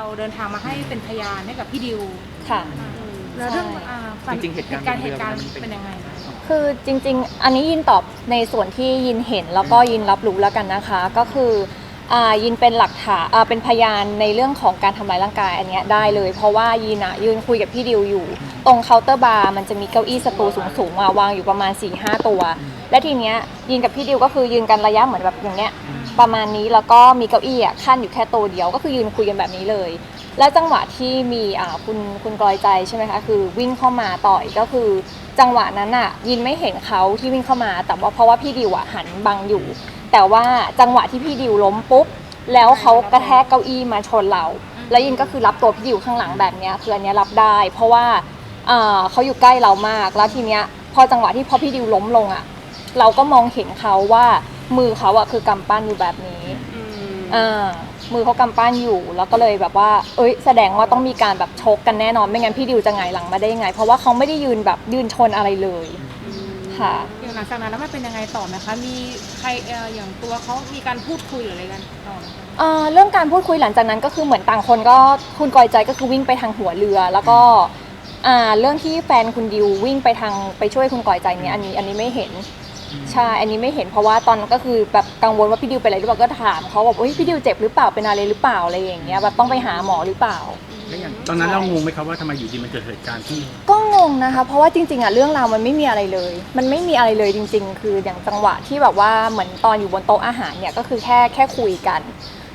เราเดินทางมาให้เป็นพยานให้กับพี่ดิวค่ะ แล้วเรื่องใช่ อ่าฝันจริงๆเหตุการณ์เหตุการณ์บนเรือมันเป็น เป็นยังไงคือจริงๆ อันนี้ยินตอบในส่วนที่ยินเห็นแล้วก็ยินรับรู้แล้วกันนะคะ ก็คืออ่ายินเป็นหลักฐานอ่าเป็นพยานในเรื่องของการทำร้ายร่างกายอันเนี้ยได้เลย เพราะว่ายินอะยืนคุยกับพี่ดิวอยู่ ตรงเคาน์เตอร์บาร์มันจะมีเก้าอี้สตูสูงๆมาวางอยู่ประมาณ4ี่ห้าตัว และทีเนี้ยยินกับพี่ดิวก็คือยืนกันระยะเหมือนแบบอย่างเนี้ย ประมาณนี้แล้วก็มีเก้าอี้อะขั้นอยู่แค่ตัวเดียวก็คือยืนคุยกันแบบนี้เลย แล้วจังหวะที่มีอ่าคุณคุณกลอยใจใช่ไหมคะคือวิ่งเข้ามาต่อยก็คือ จังหวะนั้นอะยินไม่เห็นเขาที่วิ่งเข้ามา แต่ว่าเพราะว่าพี่ดิวอะหันบังอยู่ แต่ว่าจังหวะที่พี่ดิวล้มปุ๊บแล้วเขากระแทกเก้าอี้มาชนเรา แล้วยินก็คือรับตัวพี่ดิวข้างหลังแบบเนี้ยคืออันเนี้ยรับได้ เพราะว่าอ่าเขาอยู่ใกล้เรามากแล้วทีเนี้ยพอจังหวะที่พอพี่ดิวล้มลงอะเราก็มองเห็นเขาว่า มือเขาอะคือกำปั้นอยู่แบบนี้อ่ามือเขากำปั้นอยู่ แล้วก็เลยแบบว่า เอ้ย แสดงว่าต้องมีการแบบชกกันแน่นอน ไม่งั้นพี่ดิวจะไงายหลังมาได้ยังไง เพราะว่าเขาไม่ได้ยืนแบบยืนชนอะไรเลย ค่ะอย่างหลังจากนั้นแล้วมันเป็นยังไงต่อไหมคะ มีใครเอ่ออย่างตัวเขามีการพูดคุยหรืออะไรกันต่อไหมคะเอ่อเรื่องการพูดคุยหลังจากนั้นก็คือเหมือนต่างคนก็คุณกอยใจก็คือวิ่งไปทางหัวเรือ แล้วก็อ่าเรื่องที่แฟนคุณดิววิ่งไปทางไปช่วยคุณกอยใจเนี่ยอันนี้อันนี้ไม่เห็น ใช่ อันนี้ไม่เห็นเพราะว่าตอนนั้นก็คือแบบกังวลว่าพี่ดิวเป็นอะไรหรือเปล่าก็ถามเขาบบเฮ้ยพี่ดิวเจ็บหรือเปล่าเป็นอะไรหรือเปล่าอะไรอย่างเงี้ยแบบต้องไปหาหมอหรือเปล่า แล้วอย่างตอนนั้นเรางงไหมครับว่าทำไมอยู่ดีมันเกิดเหตุการณ์ที่ ก็งงนะคะ เพราะว่าจริงๆอะเรื่องราวมันไม่มีอะไรเลย มันไม่มีอะไรเลยจริง ๆ คืออย่างจังหวะที่แบบว่าเหมือนตอนอยู่บนโต๊ะอาหารเนี่ยก็คือแค่แค่คุยกัน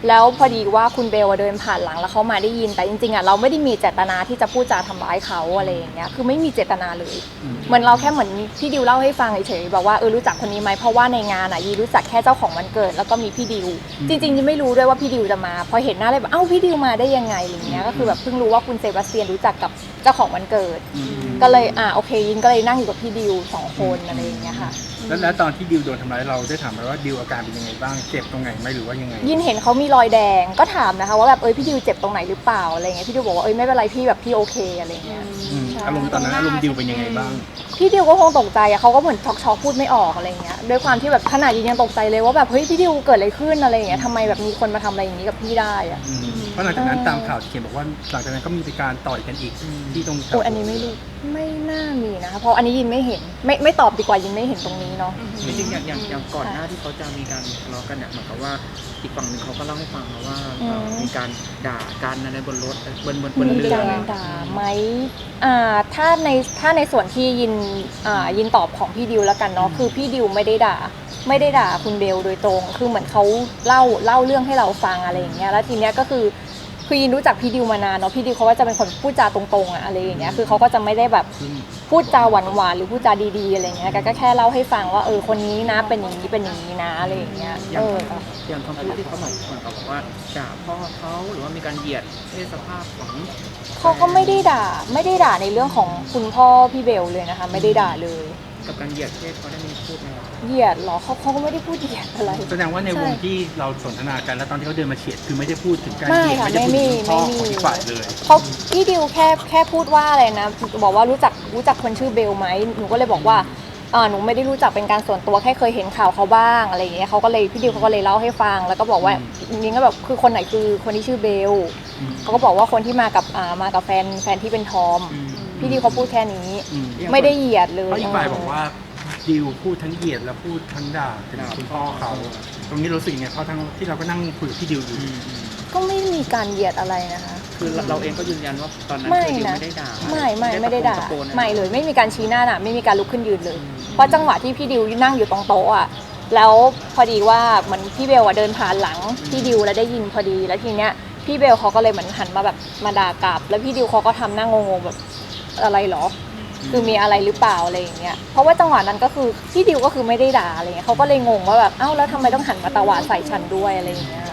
แล้วพอดีว่าคุณเบลอะเดินผ่านหลังแล้วเขามาได้ยิน แต่จริงๆอะเราไม่ได้มีเจตนาที่จะพูดจาทำร้ายเขาอะไรอย่างเงี้ย คือไม่มีเจตนาเลยอืมเหมือนเราแค่เหมือนพี่ดิวเล่าให้ฟังเฉยๆบอกว่าเออรู้จักคนนี้ไหมเพราะว่าในงานอะยีรู้จักแค่เจ้าของวันเกิดแล้วก็มีพี่ดิว จริงๆยีไม่รู้ด้วยว่าพี่ดิวจะมา พอเห็นหน้าเลยแบบเอ้าพี่ดิวมาได้ยังไงอะไรเงี้ยก็คือแบบเพิ่งรู้ว่าคุณเซบาสเตียนรู้จักกับเจ้าของวันเกิดอืมก็เลยอ่าโอเคยินก็เลยนั่งอยู่กับพี่ดิวสองคนอะไรอย่างเงี้ยค่ะ แล้วแล้วตอนที่ดิวโดนทำร้ายเราได้ถามไหมว่าดิวอาการเป็นยังไงบ้างเจ็บตรงไหนไหมหรือว่ายังไงยินเห็นเขามีรอยแดงก็ถามนะคะว่าแบบเอ้ยพี่ดิวเจ็บตรงไหนหรือเปล่าอะไรเงี้ยพี่ดิวบอกว่าเอ้ยไม่เป็นไรพี่แบบพี่โอเคอะไรเงี้ย อืมอารมณ์ตอนนั้นอารมณ์ดิวเป็นยังไงบ้าง พี่ดิวก็คงตกใจอะเขาก็เหมือนช็อกช็อกๆพูดไม่ออกอะไรเงี้ย ด้วยความที่แบบขนาดยินยังตกใจเลยว่าแบบเฮ้ยพี่ดิวเกิดอะไรขึ้นอะไรเงี้ยทำไมแบบมีคนมาทำอะไรอย่างนี้กับพี่ได้อะ อืมเพราะหลังจากนั้นเออตามข่าวที่เขียนบอกว่าหลังจากนั้นก็มีการต่อยกันอีกที่ตรงแถว โอ้ยอันนี้ไม่รู้ไม่น่ามีนะคะเพราะอันนี้ยินไม่เห็นไม่ไม่ตอบดีกว่ายินไม่เห็นตรงนี้เนาะ จริงๆอย่างอย่างอย่างก่อนหน้าที่เขาจะมีการทะเลาะกันเนี่ยเหมือนกับว่าอีกฝั่งหนึ่งเขาก็เล่าให้ฟังนะว่าเอ่ออืมมีการด่ากันอะไรบนรถบนบนบนมีเรือการอะไรด่าไหมอ่าถ้าในถ้าในส่วนที่ยินอ่ายินตอบของพี่ดิวแล้วกันเนาะคือพี่ดิวไม่ได้ด่า ไม่ได้ด่าคุณเบลโดยตรง คือเหมือนเขาเล่าเล่าเรื่องให้เราฟังอะไรอย่างเงี้ยแล้วทีเนี้ยก็คือคือยินรู้จักพี่ดิวมานานเนาะพี่ดิวเขาก็จะเป็นคนพูดจาตรงๆอะอะไรอย่างเงี้ยคือเขาก็จะไม่ได้แบบซึ่งพูดจาหวานๆหรือพูดจาดีๆอะไรเงี้ยแกก็แค่เล่าให้ฟังว่าเออคนนี้นะเป็นอย่างนี้เป็นอย่างนี้นะอะไรอย่างเงี้ยอย่าเองออย่างคำพูดที่เขาบอกเหมือนกับว่าด่าพ่อเขาหรือว่ามีการเหยียดเพศสภาพของเขาก็ไม่ได้ด่าไม่ได้ด่าในเรื่องของคุณพ่อพี่เบลเลยนะคะ ไม่ได้ด่าเลย กับการเหยียดเพศเขาได้มีพูดไหมครับเหยียดเหรอเขาเขาก็ไม่ได้พูดเหยียดอะไร แสดงว่าในวงใช่ที่เราสนทนากันแล้วตอนที่เขาเดินมาเฉียดคือไม่ได้พูดถึงการไม่เหยียดค่ะไม่ได้พูดถึงไม่มีพ่อไม่มีของอีกฝ่ายเลยเขาพี่ดิวแค่แค่พูดว่าอะไรนะบอกว่ารู้จักรู้จักคนชื่อเบลไหมหนูก็เลยบอกว่าอ่าหนูไม่ได้รู้จักเป็นการส่วนตัวแค่เคยเห็นข่าวเขาบ้างอะไรอย่างเงี้ยเขาก็เลยพี่ดิวเขาก็เลยเล่าให้ฟัง แล้วก็บอกว่านิ้งก็แบบคือคนไหนคือคนที่ชื่อเบลอืมเขาก็บอกว่าคนที่มากับอ่ามากับแฟนแฟนที่เป็นทอมอืม พี่ดิวเขาพูดแค่นี้ อืมไม่ได้เหยียดเลยเพราะอีกฝ่ายบอกว่าดิวพูดทั้งเหยียดและพูดทั้งด่าถึงคุณพ่อเขา ตรงนี้รู้สึกยังไงเพราะทั้งที่เราก็นั่งคุยกับพี่ดิวอยู่อืมอืมก็ไม่มีการเหยียดอะไรนะคะ คือเราเราเองก็ยืนยันว่าตอนนั้นไม่คือดิวนะ ไม่ได้ด่าไม่ไม่ไม่ได้ด่าตะโกนอะรไม่เลยไม่มีการชี้หน้าด่าไม่มีการลุกขึ้นยืนเลย เพราะจังหวะที่พี่ดิวนั่งอยู่ตรงโต๊ะอะแล้วพอดีว่าเหมือนพี่เบลอะเดินผ่านหลังพี่ดิวแล้วได้ยินพอดีแล้วทีเนี้ยพี่เบลเขาก็เลยเหมือนหันมาแบบมาด่ากลับ แล้วพี่ดิวเขาก็ทำหน้างงๆแบบ อะไรเหรอ คือมีอะไรหรือเปล่าอะไรอย่างเงี้ย เพราะว่าจังหวะนั้นก็คือพี่ดิวก็คือไม่ได้ด่าอะไรเงี้ยเขาก็เลยงงว่าแบบเอ้าแล้วทำไมต้องหันมาตวาดใส่ฉันด้วยอะไรอย่างเงี้ย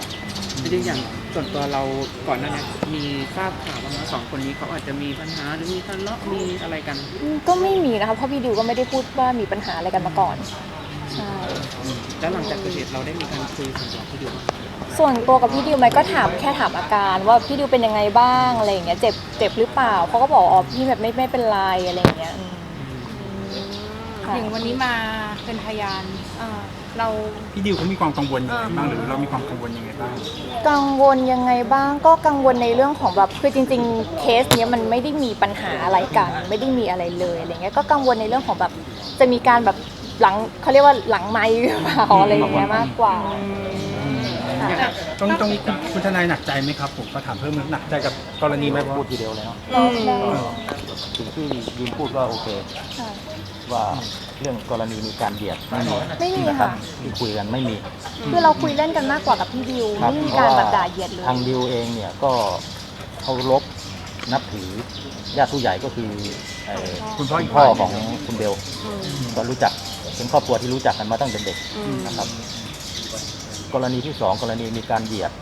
จริงๆอย่างส่วนตัวเราก่อนหน้านี้มีทราบข่าวว่าสองคนนี้เขาอาจจะมีปัญหาหรือมีทะเลาะมีอะไรกันอืมก็ไม่มีนะคะเพราะพี่ดิวก็ไม่ได้พูดว่ามีปัญหาอะไรกันมาก่อน ใช่ แล้วหลังจากเกิดเหตุเราได้มีการคุยส่วนตัวพี่ดิวไหมส่วนตัวกับพี่ดิวไหมก็ถามแค่ถามอาการว่าพี่ดิวเป็นยังไงบ้างอะไรอย่างเงี้ยเจ็บเจ็บหรือเปล่าเขาก็บอกอ๋อพี่แบบไม่ไม่เป็นไรอะไรอย่างเงี้ยอืมค่ะอย่างวันนี้มาเป็นพยานเอ่อเรา พี่ดิวเขามีความกังวลยังไงบ้างหรือเรามีความกังวลยังไงบ้าง กังวลยังไงบ้างก็กังวลในเรื่องของแบบคือจริง ๆ เคสเนี้ยมันไม่ได้มีปัญหาอะไรกัน ไม่ได้มีอะไรเลยอะไรเงี้ยก็กังวลในเรื่องของแบบจะมีการแบบ หลังเขาเรียกว่าหลังไม้หรือเปล่าอะไรอย่างเงี้ยมากกว่าค่ะตรงตรงนี้คุณคุณทนายหนักใจไหมครับผมก็ถามเพิ่มหนักใจกับกรณีไหมไม่ว่าพูดทีเดียวเลยเนาะอืม เออสิ่งที่ยินพูดว่าโอเค ค่ะว่าเรื่องกรณีมีการเบียดไม่มีไม่มีนะครับค่ะที่คุยกันไม่มีคือเราคุยเล่นกันมากกว่ากับพี่ดิวครับไม่มีเพการราะแบว่าบด่าเหยียดเลย ทางดิวเองเนี่ยก็เคารพนับถือญาติผู้ใหญ่ก็คือเอ่อคุณพ่ออีกพ่อฝ่ายหนึ่ของคุณเบลก็รู้จัก เป็นครอบครัวที่รู้จักกันมาตั้งแต่เด็กนะครับ กรณีที่สองกรณีมีการเหยียด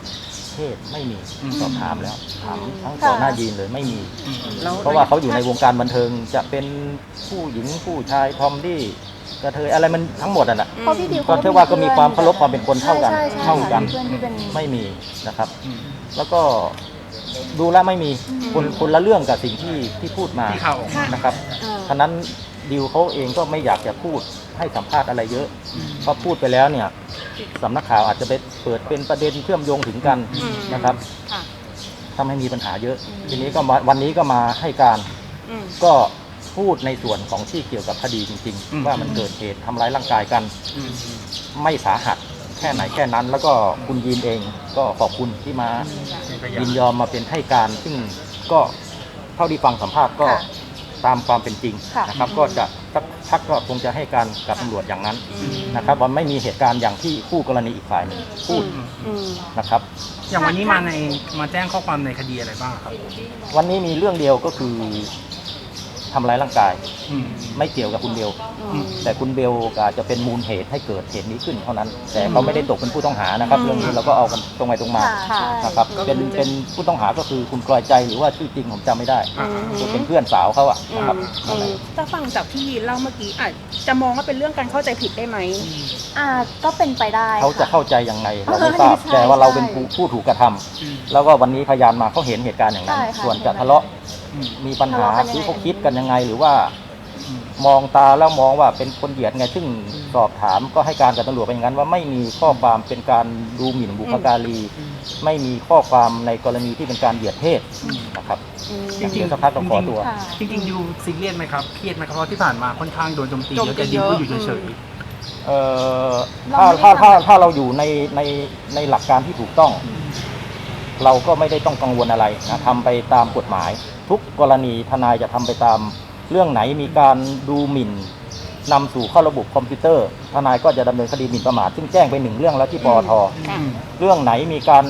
เพศไม่มีสอบถามแล้วถามทั้งต่อหน้ายีนเลยไม่มี แล้วเพราะว่าเขาอยู่ในวงการบันเทิงจะเป็นผู้หญิงผู้ชายทอมดี้กระเทยอะไรมันทั้งหมดอะนะเพราะพี่ดิวก็เชื่อว่าก็มีความเคารพความเป็นคนเท่ากันใช่ใช่เท่ากัน เพื่อนที่เป็นไม่มีนะครับ แล้วก็ดูแล้วไม่มีคนคนละเรื่องกับสิ่งที่ที่พูดมาที่ข่าวออกมา นะครับฉะนั้น ดิวเขาเองก็ไม่อยากจะพูดให้สัมภาษณ์อะไรเยอะ เพราะพูดไปแล้วเนี่ยสำนักข่าวอาจจะไปเปิดเป็นประเด็นเชื่อมโยงถึงกันนะครับค่ะ ทำให้มีปัญหาเยอะทีนี้ก็มาวันนี้ก็มาให้การอืม ก็พูดในส่วนของที่เกี่ยวกับคดีจริง อืม ๆ ว่ามันเกิดเหตุทำร้ายร่างกายกัน อืมไม่สาหัสแค่ไหนแค่นั้น แล้วก็คุณยีนเองก็ขอบคุณที่มาเป็นพยานยินยอมมาเป็นให้การ ซึ่งก็เท่าที่ฟังสัมภาษณ์ก็ค่ะ ตามความเป็นจริงค่ะ นะครับ ก็จะสักพักก็คงจะให้การกับตำรวจอย่างนั้นนะครับว่าไม่มีเหตุการณ์อย่างที่คู่กรณีอีกฝ่ายหนึ่งพูดอืม นะครับ อย่างวันนี้มาในมาแจ้งข้อความในคดีอะไรบ้างครับ วันนี้มีเรื่องเดียวก็คือ ทำร้ายร่างกาย อืม ไม่เกี่ยวกับคุณเบล อืม แต่คุณเบลอาจจะเป็นมูลเหตุให้เกิดเหตุนี้ขึ้นเท่านั้น แต่เขาไม่ได้ตกเป็นผู้ต้องหานะครับเรื่องนี้เราก็เอากันตรงไปตรงมาค่ะ นะครับเป็นเป็นผู้ต้องหาก็คือคุณกลอยใจหรือว่าชื่อจริงผมจำไม่ได้อ่าคือเป็นเพื่อนสาวเขาอะนะครับอืมถ้าฟังจากที่ยีนเล่าเมื่อกี้อาจจะมองว่าเป็นเรื่องการเข้าใจผิดได้ไหม อ่าก็เป็นไปได้เขาจะค่ เข้าใจยังไงเราไม่ทราบใช่แต่ว่าเราเป็นใช่ผู้ผู้ถูกกระทำอืมแล้วก็วันนี้พยานมาเขาเห็นเหตุการณ์อย่างนั้น ใช่ค่ะส่วนจะเห็นทะเลาะอื มมีปัญหาทะเลาะกันยังไงหรือเขาคิดกันยังไง หรือว่าอืมมองตาแล้วมองว่าเป็นคนเหยียดไง ซึ่งสอบถามก็ให้การกับตำรวจเป็นอย่างนั้น ว่าไม่มีข้อความเป็นการดูหมิ่นบุพการี ไม่มีข้อความในกรณีที่เป็นการเหยียดเพศนะครับจริงเดี๋ยวๆสักพักต้องขอตัวค่ะจริงๆดิวซีเรียสไหมครับเครียดไหมครับเพราะที่ผ่านมาค่อนข้างโดนโจมตีโจมเยอะตีแต่ดิวก็อยู่เยอะเฉยเอ่อเราถ้าไม่ได้ถ้าทำถ้าถ้าเราอยู่ในในในหลักการที่ถูกต้อง เราก็ไม่ได้ต้องกังวลอะไรนะทำไปตามกฎหมาย ทุกกรณีทนายจะทำไปตาม เรื่องไหนมีการดูหมิ่นนำสู่เข้าระบบคอมพิวเตอร์ ทนายก็จะดำเนินคดีหมิ่นประมาทซึ่งแจ้งไปหนึ่งเรื่องแล้วที่ปอทๆอืมเรื่องไหนมีการ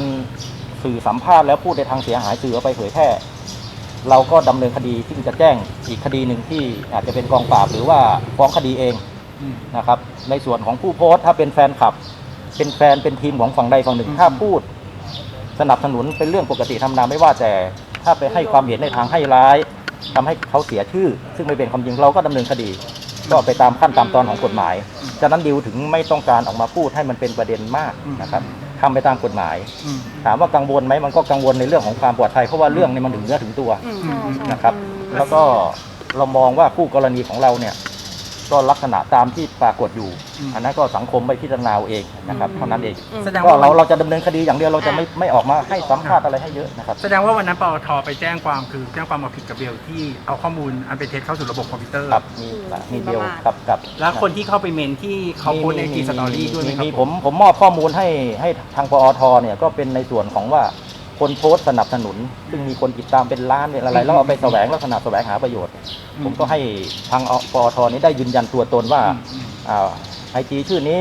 สื่อสัมภาษณ์แล้วพูดในทางเสียหายสื่อเอาไปเผยแพร่เราก็ดำเนินคดีซึ่งจะแจ้งอีกคดีหนึ่งที่อาจจะเป็นกองปราบหรือว่าฟ้องคดีเองอืมนะครับ ในส่วนของผู้โพสต์ถ้าเป็นแฟนคลับ เป็นแฟนเป็นทีมของฝั่งใดฝั่งหนึ่งอืมถ้าพูด สนับสนุนเป็นเรื่องปกติธรรมดาไม่ว่าแต่ ถ้าไปให้ความเห็นในทางให้ร้ายทำให้เขาเสียชื่อ ซึ่งไม่เป็นความจริงเราก็ดำเนินคดี ก็ไปตามขั้นตามตอนของกฎหมายฉะนั้นดิวถึงไม่ต้องการออกมาพูดให้มันเป็นประเด็นมากนะครับทำไปตามกฎหมายอืมถามว่ากังวลไหมมันก็กังวลในเรื่องของความปลอดภัยเพราะว่าเรื่องนี้มันถึงเนื้อถึงตัวอืมใช่ใช่นะครับ แล้วก็เรามองว่าคู่กรณีของเราเนี่ย ก็ลักษณะตามที่ปรากฏอยู่ อืม อันนั้นก็สังคมไปพิจารณาเอาเองนะครับอืมเท่านั้นเอง แสดงก็ว่าเราเราจะดำเนินคดีอย่างเดียวเราจะไม่ไม่ออกมาให้สัมภาษณ์อะไรให้เยอะนะครับ แสดงว่าวันนั้นปอทไปแจ้งความคือแจ้งความเอาผิดกับเบลที่เอาข้อมูลอันเป็นเท็จเข้าสู่ระบบคอมพิวเตอร์ ครับมีมีเดียวกับกับแล้วคนที่เข้าไปเมนที่เขาโพสต์ในจีสตอรี่ด้วยไหมครับมีผมผมมอบข้อมูลให้ให้ทางปอทเนี่ยก็เป็นในส่วนของว่า คนโพสต์สนับสนุน ซึ่งมีคนติดตามเป็นล้านเป็นอะไรแล้วเอาไปแสวงลักษณะแสวงหาประโยชน์อืมผมก็ให้ทางปอทนี้ได้ยืนยันตัวตนว่าอืมไอจีชื่อนี้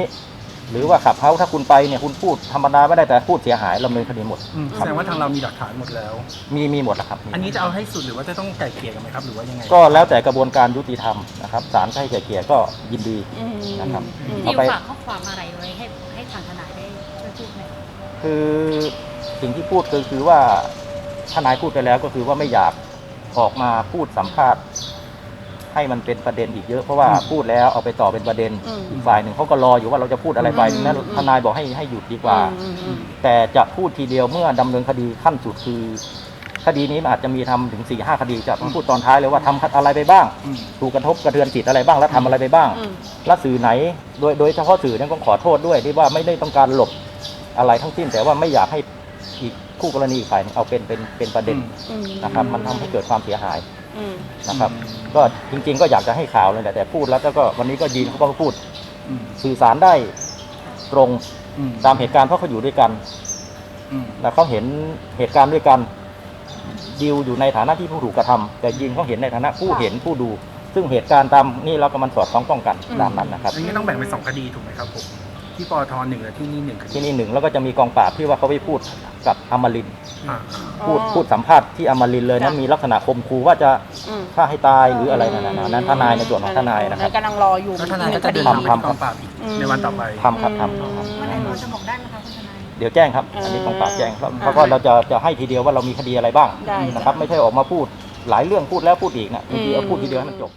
หรือว่าขับเฮาถ้าคุณไปเนี่ยคุณพูดธรรมดาไม่ได้แต่พูดเสียหายดำเนินคดีหมดอืมแสดงว่าทางเรามีหลักฐานหมดแล้ว มีมีหมดนะครับมีอันนี้จะเอาให้สุดหรือว่าจะต้องไก่เกลี่ยกันไหมครับหรือว่ายังไงก็แล้วแต่กระบวนการยุติธรรมนะครับศาลให้ไกลเกลี่ยก็ยินดีอืมนะครับอืมเอาดิวไปฝากข้อความอะไรไว้ให้ให้ทางทนายได้ช่วยพูดไหมคะคือ สิ่งที่พูดคือคือว่าทนายพูดไปแล้วก็คือว่าไม่อยากออกมาพูดสัมภาษณ์ ให้มันเป็นประเด็นอีกเยอะเพราะว่าอืมพูดแล้วเอาไปต่อเป็นประเด็นอืมอีกฝ่ายหนึ่งเขาก็รออยู่ว่าเราจะพูดอะไรไปอืมนั้นอืม ทนายบอกให้ให้หยุดดีกว่า อืมอืมแต่จะพูดทีเดียวเมื่อดำเนินคดีขั้นสุดคือ คดีนี้มันอาจจะมีทำถึง4ี่ห้าคดีจะต้องพูดตอนท้ายเลยว่าทำอะไรไปบ้าง อืม ถูกกระทบกระเทือนจิตอะไรบ้างแล้วทำอะไรไปบ้าง อืม และสื่อไหนโดยโดยเฉพาะสื่อเนี่ยต้องขอโทษด้วยที่ว่าไม่ได้ต้องการหลบอะไรทั้งสิ้นแต่ว่าไม่อยากให้อีก คู่กรณีอีกฝ่ายหนึ่งเอาเป็นเป็นเป็นประเด็นอืมนะครับ มันทำให้เกิดความเสียหายอืมนะครับ ก็จริง ๆ ก็อยากจะให้ข่าวเลยแหละแต่พูดแล้วก็วันนี้ก็ยินเขาก็พูดอืมสื่อสารได้ตรงอืมตามเหตุการณ์เพราะเขาอยู่ด้วยกันอืมแล้วเขาเห็นเหตุการณ์ด้วยกันดิวอยู่ในฐานะที่ผู้ถูกกระทำแต่ยินเขาเห็นในฐานะผู้เห็นผู้ดู ซึ่งเหตุการณ์ตามนี่เราก็มันสอดคล้องต้องกันอืมตามนั้นนะครับอันนี้ต้องแบ่งเป็นสองคดีถูกไหมครับผม ที่ปอทหนึ่งและที่นี่หนึ่งคดีที่นี่หนึ่งแล้วก็จะมีกองปราบที่ว่าเขาไปพูดกับอมรินทร์อ่าพูดอ๋อพูดสัมภาษณ์ที่อมรินทร์เลยนะจ้ะ มีลักษณะข่มขู่ว่าจะอืมฆ่าให้ตายหรืออะไรนั่นนะนั้นทนายในส่วนของทนายนะครับ กำลังรออยู่แล้วทนายก็จะเดินทำทางไปทำที่กองปราบอีกในวันต่อไป ทำครับทำครับเมื่อไหร่หมอจะบอกได้ไหมคะคุณทนาย เดี๋ยวแจ้งครับ อันนี้กองปราบแจ้งครับเพราะว่าเราจะจะให้ทีเดียวว่าเรามีคดีอะไรบ้างได้ นะครับ ไม่ใช่ออกมาพูดหลายเรื่องพูดแล้วพูดอีกนะบางทีเอาพูดทีเดียวให้มันจบ